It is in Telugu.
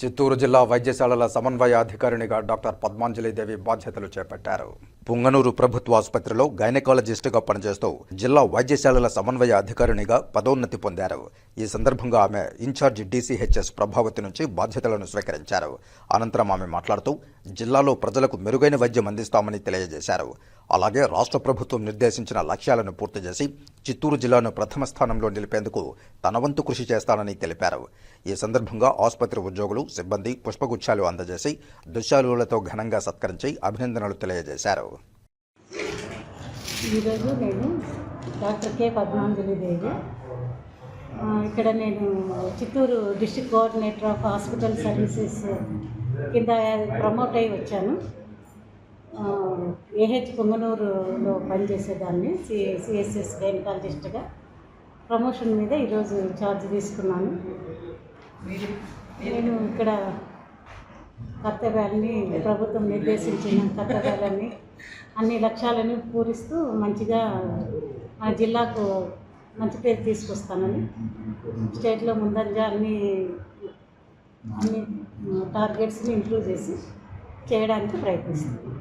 చిత్తూరు జిల్లా వైద్యశాలల సమన్వయ అధికారినిగా డాక్టర్ పద్మాంజలిదేవి బాధ్యతలు చేపట్టారు. పుంగనూరు ప్రభుత్వ ఆసుపత్రిలో గైనకాలజిస్టుగా పనిచేస్తూ జిల్లా వైద్యశాలల సమన్వయ అధికారినిగా పదోన్నతి పొందారు. ఈ సందర్భంగా ఆమె ఇన్ఛార్జ్ డీసీహెచ్ఎస్ ప్రభావతి నుంచి బాధ్యతలను స్వీకరించారు. అనంతరం ఆమె మాట్లాడుతూ జిల్లాలో ప్రజలకు మెరుగైన వైద్యం అందిస్తామని తెలియజేశారు. అలాగే రాష్ట్ర ప్రభుత్వం నిర్దేశించిన లక్ష్యాలను పూర్తి చేసి చిత్తూరు జిల్లాను ప్రథమ స్థానంలో నిలిపేందుకు తన వంతు కృషి చేస్తానని తెలిపారు. ఈ సందర్భంగా ఆసుపత్రి ఉద్యోగులు సిబ్బంది పుష్పగుచ్చాలు అందజేసి దుశ్శాలులతో ఘనంగా సత్కరించి అభినందనలు తెలియజేశారు. ఈరోజు నేను డాక్టర్ కె. పద్మాంజలి దేవి. ఇక్కడ నేను Chittoor district coordinator of hospital services కింద ప్రమోట్ అయి వచ్చాను. ఏహెచ్ పొంగనూరులో పనిచేసేదాన్ని సి సిఎస్ఎస్ గైనకాలజిస్ట్గా. ప్రమోషన్ మీద ఈరోజు ఛార్జ్ తీసుకున్నాను. నేను ఇక్కడ కర్తవ్యాలని ప్రభుత్వం నిర్దేశించిన కర్తవ్యాలని అన్ని లక్ష్యాలను పూరిస్తూ మంచిగా మా జిల్లాకు మంచి పేరు తీసుకొస్తానని స్టేట్లో ముందంజా అన్ని అన్ని టార్గెట్స్ని ఇంప్రూవ్ చేసి చేయడానికి ప్రయత్నిస్తాను